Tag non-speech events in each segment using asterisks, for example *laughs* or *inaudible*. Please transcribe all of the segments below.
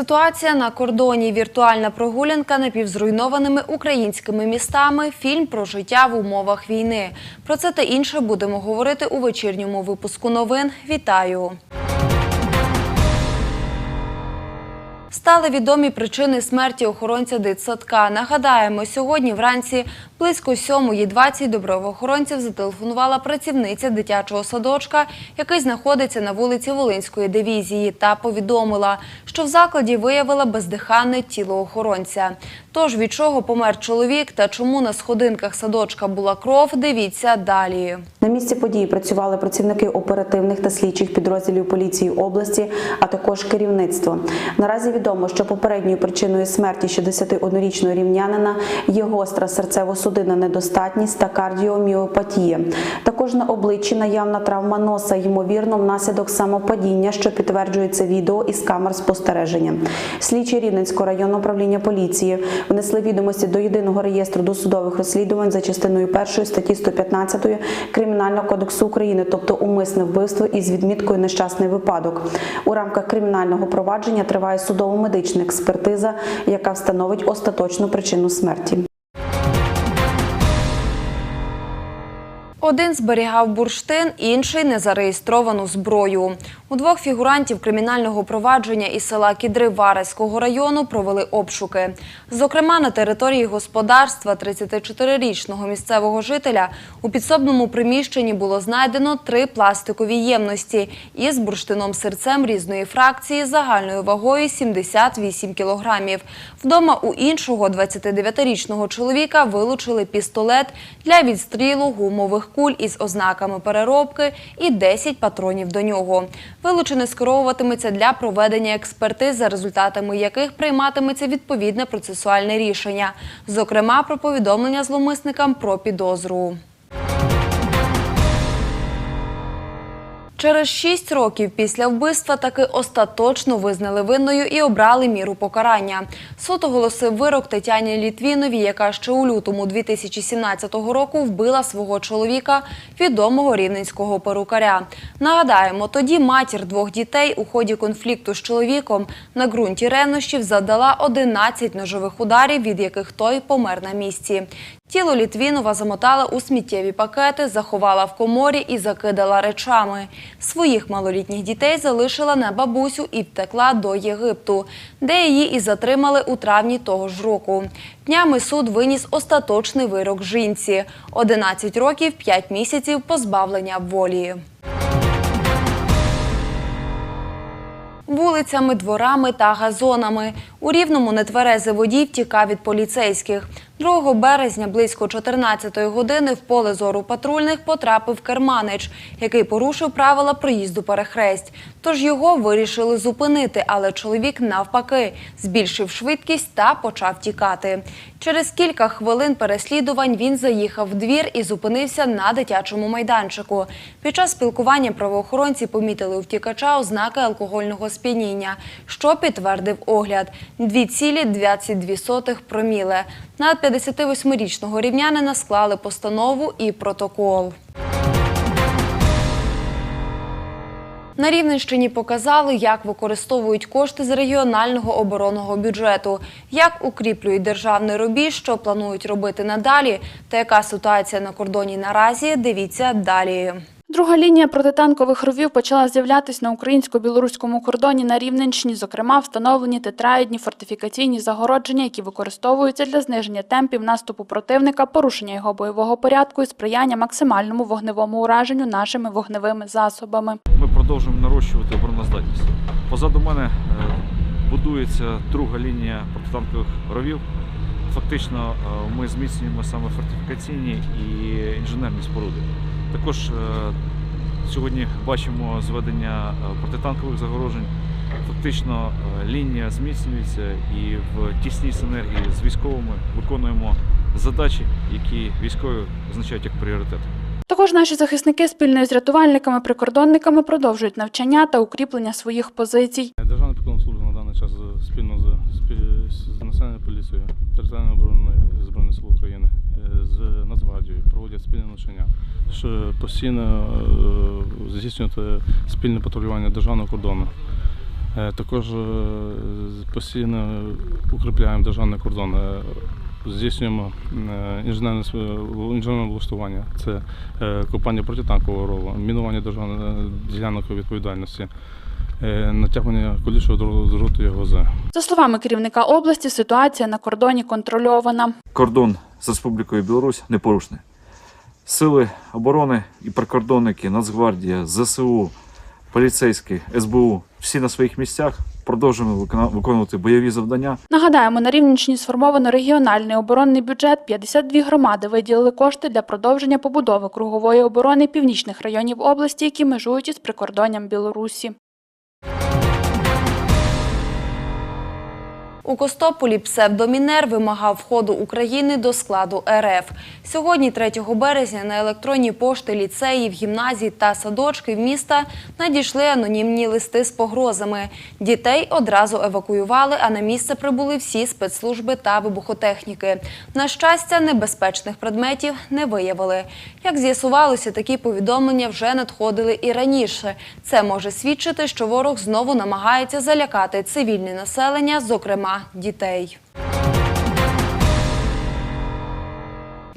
Ситуація на кордоні, віртуальна прогулянка напівзруйнованими українськими містами, фільм про життя в умовах війни. Про це та інше будемо говорити у вечірньому випуску новин. Вітаю! Стали відомі причини смерті охоронця дитсадка. Нагадаємо, сьогодні вранці близько 7.20 до правоохоронців зателефонувала працівниця дитячого садочка, який знаходиться на вулиці Волинської дивізії, та повідомила, що в закладі виявила бездиханне тіло охоронця. Тож від чого помер чоловік та чому на сходинках садочка була кров, дивіться далі. На місці події працювали працівники оперативних та слідчих підрозділів поліції області, а також керівництво. Наразі відомо, що попередньою причиною смерті 61-річного рівнянина є гостра серцево-судинна недостатність та кардіоміопатія. Також на обличчі наявна травма носа, ймовірно, внаслідок самопадіння, що підтверджується відео із камер спостереження. Слідчі Рівненського районного управління поліції внесли відомості до єдиного реєстру досудових розслідувань за частиною 1 статті 115 Кримінального кодексу України, тобто умисне вбивство із відміткою нещасний випадок. У рамках кримінального провадження триває судово-медична експертиза, яка встановить остаточну причину смерті. Один зберігав бурштин, інший незареєстровану зброю. У двох фігурантів кримінального провадження із села Кідри Вареського району провели обшуки. Зокрема, на території господарства 34-річного місцевого жителя у підсобному приміщенні було знайдено три пластикові ємності із бурштином серцем різної фракції загальною вагою 78 кілограмів. Вдома у іншого 29-річного чоловіка вилучили пістолет для відстрілу гумових куль із ознаками переробки і 10 патронів до нього. Вилучене скеровуватиметься для проведення експертиз, за результатами яких прийматиметься відповідне процесуальне рішення, зокрема про повідомлення зловмисникам про підозру. Через шість років після вбивства таки остаточно визнали винною і обрали міру покарання. Суд оголосив вирок Тетяні Літвіновій, яка ще у лютому 2017 року вбила свого чоловіка, відомого рівненського перукаря. Нагадаємо, тоді матір двох дітей у ході конфлікту з чоловіком на ґрунті ревнощів завдала 11 ножових ударів, від яких той помер на місці. Тіло Літвінова замотала у сміттєві пакети, заховала в коморі і закидала речами. Своїх малолітніх дітей залишила на бабусю і втекла до Єгипту, де її і затримали у травні того ж року. Днями суд виніс остаточний вирок жінці – 11 років 5 місяців позбавлення волі. Вулицями, дворами та газонами. У Рівному нетверезий водій втікав від поліцейських. 2 березня близько 14-ї години в поле зору патрульних потрапив керманич, який порушив правила проїзду перехресть. Тож його вирішили зупинити, але чоловік навпаки збільшив швидкість та почав тікати. Через кілька хвилин переслідувань він заїхав в двір і зупинився на дитячому майданчику. Під час спілкування правоохоронці помітили у втікача ознаки алкогольного сп'яніння, що підтвердив огляд – 2,22 проміле. На 58-річного рівнянина склали постанову і протокол. На Рівненщині показали, як використовують кошти з регіонального оборонного бюджету, як укріплюють державний рубіж, що планують робити надалі, та яка ситуація на кордоні наразі. Дивіться далі. Друга лінія протитанкових ровів почала з'являтися на українсько-білоруському кордоні на Рівненщині, зокрема встановлені тетраїдні фортифікаційні загородження, які використовуються для зниження темпів наступу противника, порушення його бойового порядку і сприяння максимальному вогневому ураженню нашими вогневими засобами. Ми продовжуємо нарощувати обороноздатність. Позаду мене е, будується друга лінія протитанкових ровів. Фактично е, ми зміцнюємо саме фортифікаційні і інженерні споруди. Також е, сьогодні бачимо зведення е, протитанкових загорожень. Фактично е, лінія зміцнюється і в тісній синергії з військовими виконуємо задачі, які військові визначають як пріоритет. Також наші захисники спільно з рятувальниками, прикордонниками продовжують навчання та укріплення своїх позицій. Державна прикордонна служба на даний час спільно з Національною поліцією, територіальною обороною Збройних сил України е, з Нацгвардією проводять спільне навчання, щоб постійно е, здійснювати спільне патрулювання державного кордону. Е, Також постійно укріпляємо державний кордон, здійснюємо інженерне інженерне влаштування. Це копання протитанкового рову, мінування державної ділянок відповідальності, е, натягування колючого дроту дроту ЄГОЗ. За словами керівника області, ситуація на кордоні контрольована. Кордон з Республікою Білорусь непорушний. Сили оборони і прикордонники, Нацгвардія, ЗСУ, поліцейські, СБУ всі на своїх місцях продовжуємо виконувати бойові завдання. Нагадаємо, на Рівненщині сформовано регіональний оборонний бюджет. 52 громади виділили кошти для продовження побудови кругової оборони північних районів області, які межують із прикордонням Білорусі. У Костополі псевдомінер вимагав входу України до складу РФ. Сьогодні, 3 березня, на електронні пошти ліцеїв, гімназій та садочків міста надійшли анонімні листи з погрозами. Дітей одразу евакуювали, а на місце прибули всі спецслужби та вибухотехніки. На щастя, небезпечних предметів не виявили. Як з'ясувалося, такі повідомлення вже надходили і раніше. Це може свідчити, що ворог знову намагається залякати цивільне населення, зокрема дітей.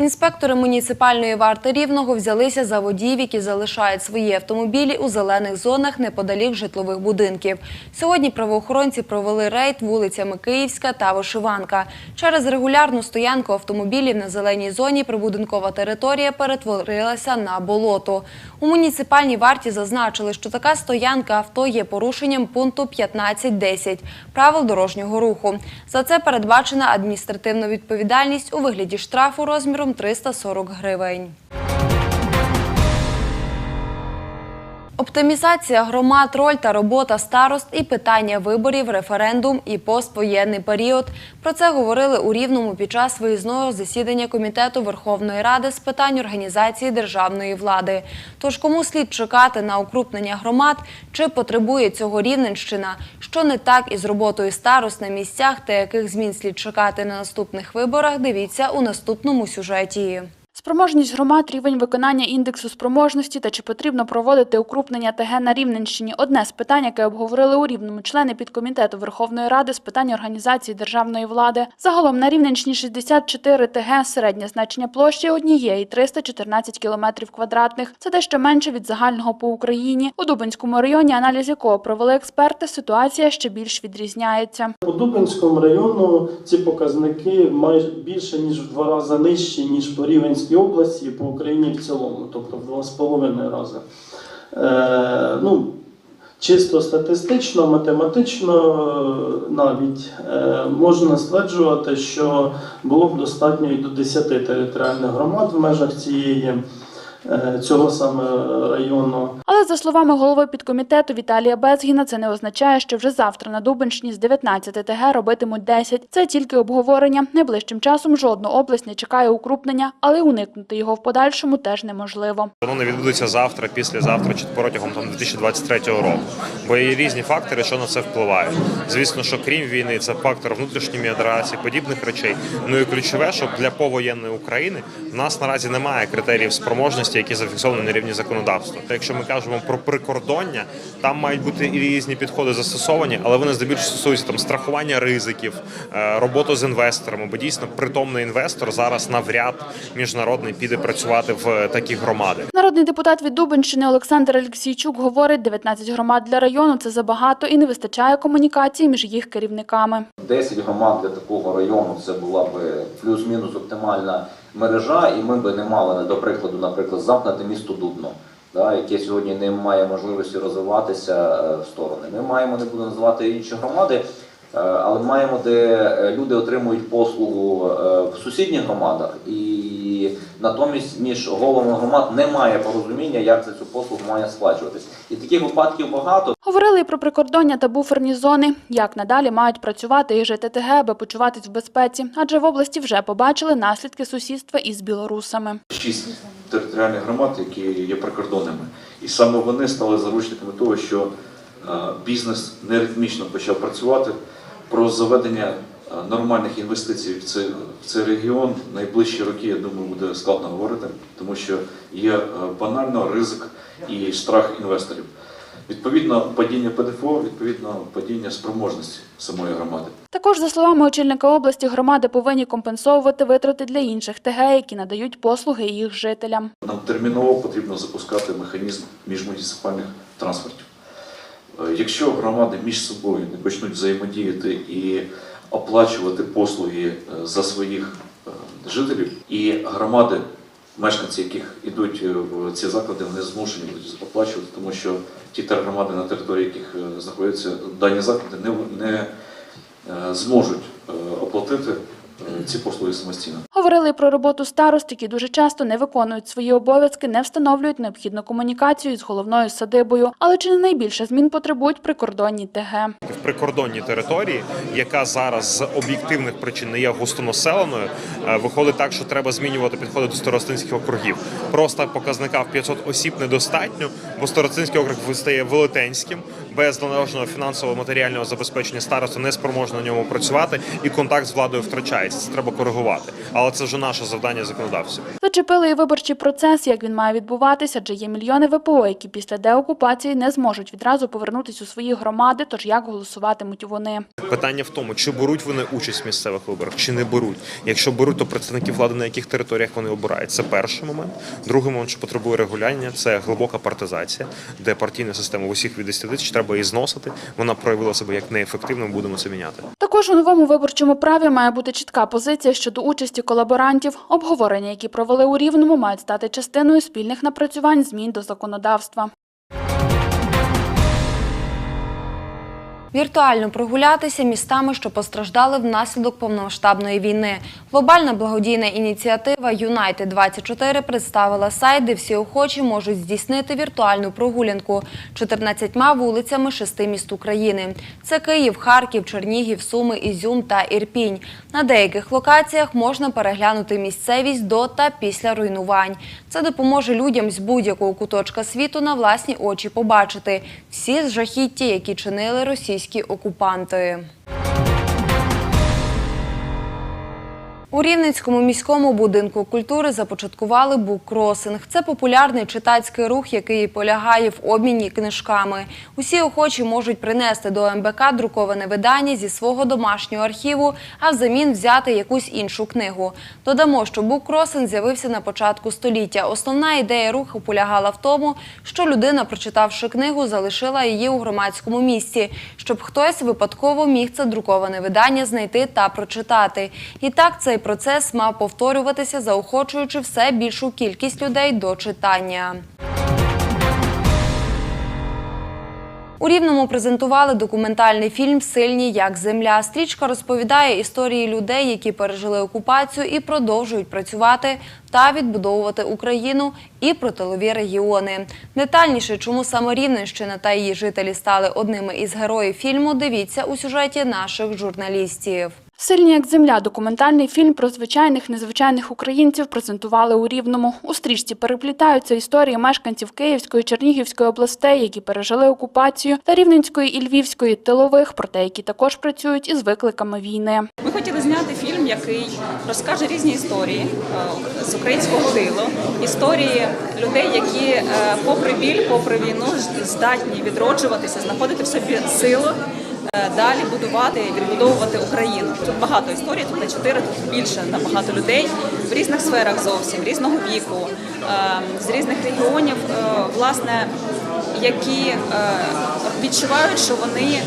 Інспектори муніципальної варти Рівного взялися за водіїв, які залишають свої автомобілі у зелених зонах неподалік житлових будинків. Сьогодні правоохоронці провели рейд вулицями Київська та Вишиванка. Через регулярну стоянку автомобілів на зеленій зоні прибудинкова територія перетворилася на болото. У муніципальній варті зазначили, що така стоянка авто є порушенням пункту 15.10 правил дорожнього руху. За це передбачена адміністративна відповідальність у вигляді штрафу розміром 340 гривень. Оптимізація громад, роль та робота старост і питання виборів, референдум і поствоєнний період. Про це говорили у Рівному під час виїзного засідання Комітету Верховної Ради з питань організації державної влади. Тож кому слід чекати на укрупнення громад, чи потребує цього Рівненщина, що не так із роботою старост на місцях та яких змін слід чекати на наступних виборах, дивіться у наступному сюжеті. Спроможність громад, рівень виконання індексу спроможності та чи потрібно проводити укрупнення ТГ на Рівненщині – одне з питань, яке обговорили у Рівному члени підкомітету Верховної Ради з питань організації державної влади. Загалом на Рівненщині 64 ТГ, середнє значення площі однієї 314 кілометрів квадратних. Це дещо менше від загального по Україні. У Дубинському районі, аналіз якого провели експерти, ситуація ще більш відрізняється. По Дубинському району ці показники майже більше ніж в два рази нижчі, ніж по Рівенській області і по Україні в цілому, тобто в два з половиною рази. Е, ну, чисто статистично, математично е, навіть е, можна стверджувати, що було б достатньо і до 10 територіальних громад в межах цієї, цього саме району. Але за словами голови підкомітету Віталія Безгіна, це не означає, що вже завтра на Дубенщині з 19 ТГ робитимуть 10. Це тільки обговорення. Найближчим часом жодну область не чекає укрупнення, але уникнути його в подальшому теж неможливо. Воно не відбудеться завтра, післязавтра чи протягом там 2023 року. Бо є різні фактори, що на це впливають. Звісно, що крім війни, це фактор внутрішньої міграції, подібних речей. Ну і ключове, що для повоєнної України в нас наразі немає критеріїв спроможності, які зафіксовані на рівні законодавства. Якщо ми кажемо про прикордоння, там мають бути і різні підходи застосовані, але вони здебільшого стосуються там страхування ризиків, е, роботу з інвесторами. Бо дійсно притомний інвестор зараз навряд міжнародний піде працювати в такі громади. Народний депутат від Дубенщини Олександр Алексійчук говорить, 19 громад для району це забагато і не вистачає комунікації між їх керівниками. 10 громад для такого району це була б плюс-мінус оптимальна мережа, і ми би не мали, до прикладу, наприклад, замкнути місто Дубно, да, яке сьогодні не має можливості розвиватися е, в сторони. Ми маємо, не буду називати інші громади, але маємо, де е, люди отримують послугу е, в сусідніх громадах, і натомість між головами громад немає порозуміння, як за цю послугу має сплачуватись. І таких випадків багато. Говорили і про прикордоння та буферні зони, як надалі мають працювати і жити ТГ, аби почуватись в безпеці, адже в області вже побачили наслідки сусідства із білорусами. шість територіальних громад, які є прикордонними. І саме вони стали заручниками того, що е, бізнес неритмічно почав працювати. Про заведення е, нормальних інвестицій в цей, в цей регіон найближчі роки, я думаю, буде складно говорити, тому що є е, банально ризик і страх інвесторів. Відповідно, падіння ПДФО, відповідно, падіння спроможності самої громади. Також, за словами очільника області, громади повинні компенсовувати витрати для інших ТГ, які надають послуги їх жителям. Нам терміново потрібно запускати механізм міжмуніципальних трансфертів. Е, Якщо громади між собою не почнуть взаємодіяти і оплачувати послуги е, за своїх е, жителів, і громади, мешканці, яких йдуть в ці заклади, вони змушені будуть оплачувати, тому що ті тергромади, на території яких знаходяться дані заклади, не, зможуть оплатити ці послуги самостійно. Говорили про роботу старост, які дуже часто не виконують свої обов'язки, не встановлюють необхідну комунікацію з головною садибою. Але чи не найбільше змін потребують прикордонні ТГ? в прикордонній території, яка зараз з об'єктивних причин не є густонаселеною, е, виходить так, що треба змінювати підходи до старостинських округів. Просто показника в 500 осіб недостатньо, бо старостинський округ стає велетенським, без належного фінансового матеріального забезпечення староста не спроможно на ньому працювати, і контакт з владою втрачається. Треба коригувати. Але це вже наше завдання законодавців. Зачепили і виборчий процес, як він має відбуватися, адже є мільйони ВПО, які після деокупації не зможуть відразу повернутися у свої громади. Тож як голосуватимуть вони? Питання в тому, чи беруть вони участь в місцевих виборах, чи не беруть. Якщо беруть, то представники влади на яких територіях вони обирають. Це перший момент. Другий момент, що потребує регулювання, це глибока партизація, де партійна система в усіх від 10 треба її зносити. Вона проявила себе як неефективно. Ми будемо це міняти. Також у новому виборчому праві має бути чітка позиція щодо участі колаборантів. Обговорення, які провели у Рівному, мають стати частиною спільних напрацювань змін до законодавства. Віртуально прогулятися містами, що постраждали внаслідок повномасштабної війни. Глобальна благодійна ініціатива Юнайтед 24 представила сайт, де всі охочі можуть здійснити віртуальну прогулянку 14 вулицями шести міст України. Це Київ, Харків, Чернігів, Суми, Ізюм та Ірпінь. На деяких локаціях можна переглянути місцевість до та після руйнувань. Це допоможе людям з будь-якого куточка світу на власні очі побачити всі жахіття, які чинили російські окупанти. У Рівненському міському будинку культури започаткували буккросинг. Це популярний читацький рух, який полягає в обміні книжками. Усі охочі можуть принести до МБК друковане видання зі свого домашнього архіву, а взамін взяти якусь іншу книгу. Додамо, що буккросинг з'явився на початку століття. Основна ідея руху полягала в тому, що людина, прочитавши книгу, залишила її у громадському місці, щоб хтось випадково міг це друковане видання знайти та прочитати. І так цей процес мав повторюватися, заохочуючи все більшу кількість людей до читання. У Рівному презентували документальний фільм Сильні як земля. Стрічка розповідає історії людей, які пережили окупацію і продовжують працювати та відбудовувати Україну і про тилові регіони. Детальніше, чому саме Рівненщина та її жителі стали одними із героїв фільму, дивіться у сюжеті наших журналістів. Сильні як земля документальний фільм про звичайних незвичайних українців презентували у Рівному. У стрічці переплітаються історії мешканців Київської, Чернігівської областей, які пережили окупацію, та Рівненської і Львівської тилових, проте які також працюють із викликами війни. Ми хотіли зняти фільм, який розкаже різні історії е, з українського тилу, історії людей, які, е, попри біль, попри війну, здатні відроджуватися, знаходити в собі силу. Е, Далі будувати і відбудовувати Україну. Тут багато історій, тут не чотири, тут більше набагато людей в різних сферах зовсім, різного віку, е, з різних регіонів, е, власне, які відчувають, що вони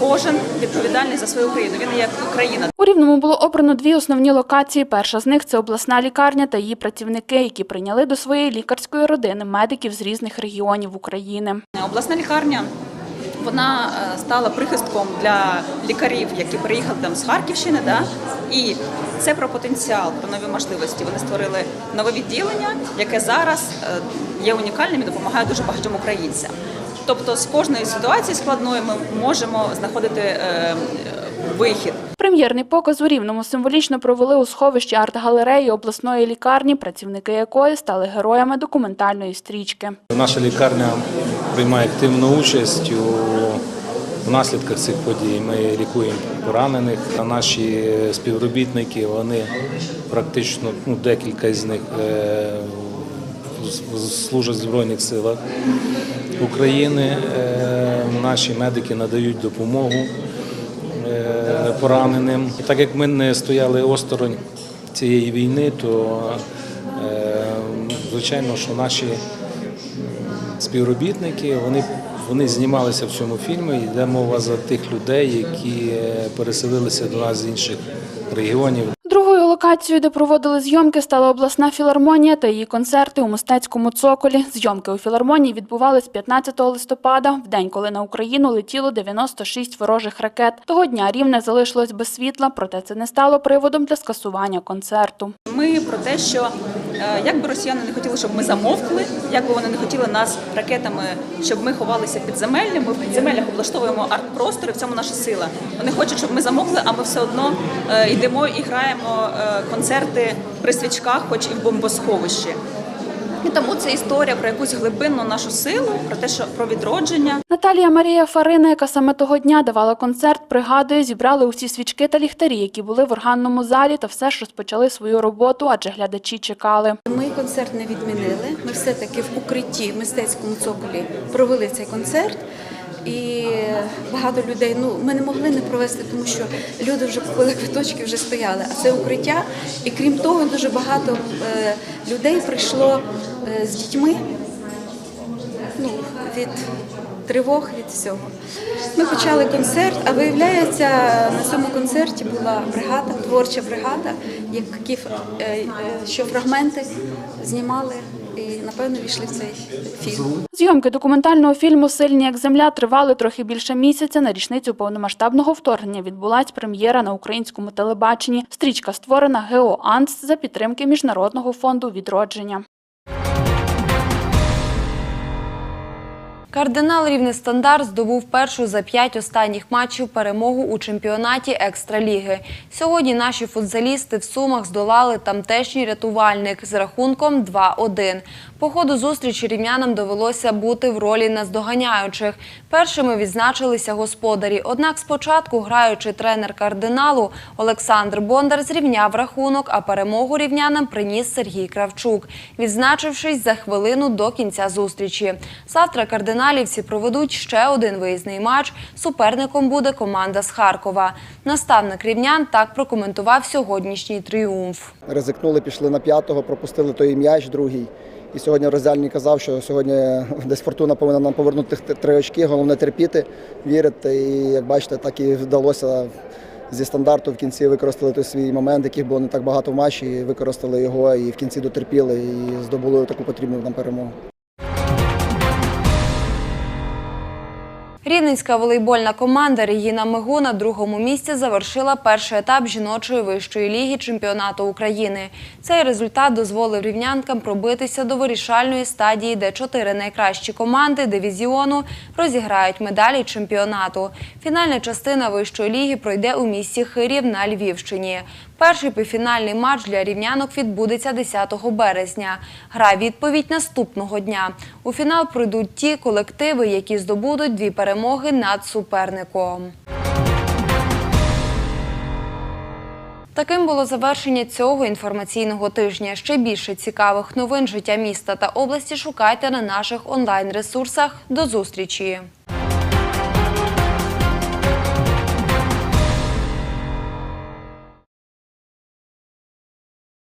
кожен відповідальний за свою країну. Він як Україна. У Рівному було обрано дві основні локації. Перша з них це обласна лікарня та її працівники, які прийняли до своєї лікарської родини медиків з різних регіонів України. Обласна лікарня вона е, стала прихистком для лікарів, які приїхали там з Харківщини. Да? І це про потенціал, про нові можливості. Вони створили нове відділення, яке зараз е, є унікальним і допомагає дуже багатьом українцям. Тобто з кожної ситуації складної ми можемо знаходити е, вихід. Прем'єрний показ у Рівному символічно провели у сховищі арт-галереї обласної лікарні, працівники якої стали героями документальної стрічки. Наша лікарня приймає активну участь у наслідках цих подій. Ми лікуємо поранених, а наші співробітники вони практично ну, декілька з них е, служать в Збройних силах України. Е, Наші медики надають допомогу пораненим. І так як ми не стояли осторонь цієї війни, то е, звичайно, що наші співробітники вони, вони знімалися в цьому фільмі. Йде мова за тих людей, які е, переселилися до нас з інших регіонів. Другою локацією, де проводили зйомки, стала обласна філармонія та її концерти у мистецькому цоколі. Зйомки у філармонії відбувались 15 листопада, в день, коли на Україну летіло 96 ворожих ракет. Того дня рівне залишилось без світла, проте це не стало приводом для скасування концерту. Ми про те, що е, як би росіяни не хотіли, щоб ми замовкли, як би вони не хотіли нас ракетами, щоб ми ховалися під земель, ми в підземеллях облаштовуємо арт-простори, в цьому наша сила. Вони хочуть, щоб ми замовкли, а ми все одно е, йдемо і граємо е, концерти при свічках, хоч і в бомбосховищі. І тому це історія про якусь глибинну нашу силу, про те, що про відродження. Наталія Марія Фарина, яка саме того дня давала концерт, пригадує, зібрали усі свічки та ліхтарі, які були в органному залі, та все ж розпочали свою роботу, адже глядачі чекали. Ми концерт не відмінили. Ми все-таки в укритті в мистецькому цоколі провели цей концерт. І багато людей ну ми не могли не провести, тому що люди вже купили квиточки, вже стояли. А це укриття. І крім того, дуже багато е, людей прийшло е, з дітьми ну, від тривог, від всього. Ми почали концерт, а виявляється, на цьому концерті була бригада, творча бригада, які е, що фрагменти знімали напевно війшли в цей фільм. Зйомки документального фільму Сильні як земля тривали трохи більше місяця. На річницю повномасштабного вторгнення відбулась прем'єра на українському телебаченні. Стрічка створена ГО АНС за підтримки Міжнародного фонду відродження. Кардинал Рівний Стандарт здобув першу за п'ять останніх матчів перемогу у чемпіонаті Екстраліги. Сьогодні наші футзалісти в Сумах здолали тамтешній рятувальник з рахунком 2-1. По ходу зустрічі рівнянам довелося бути в ролі наздоганяючих. Першими відзначилися господарі. Однак спочатку граючий тренер кардиналу Олександр Бондар зрівняв рахунок, а перемогу рівнянам приніс Сергій Кравчук, відзначившись за хвилину до кінця зустрічі. Завтра кардиналівці проведуть ще один виїзний матч. Суперником буде команда з Харкова. Наставник рівнян так прокоментував сьогоднішній тріумф. Ризикнули, пішли на п'ятого, пропустили той м'яч другий. І сьогодні роздільний казав, що сьогодні *laughs* десь фортуна повинна нам повернути три очки. Головне терпіти, вірити. І як бачите, так і вдалося зі стандарту в кінці використали той свій момент, яких було не так багато в матчі. і Використали його і в кінці дотерпіли і здобули таку потрібну нам перемогу. Рівненська волейбольна команда Регіна Мигу на другому місці завершила перший етап жіночої вищої ліги чемпіонату України. Цей результат дозволив рівнянкам пробитися до вирішальної стадії, де чотири найкращі команди дивізіону розіграють медалі чемпіонату. Фінальна частина вищої ліги пройде у місті Хирів на Львівщині. Перший півфінальний матч для рівнянок відбудеться 10 березня. Гра відповідь наступного дня. У фінал пройдуть ті колективи, які здобудуть дві перемоги над суперником. Таким було завершення цього інформаційного тижня. Ще більше цікавих новин життя міста та області шукайте на наших онлайн-ресурсах. До зустрічі!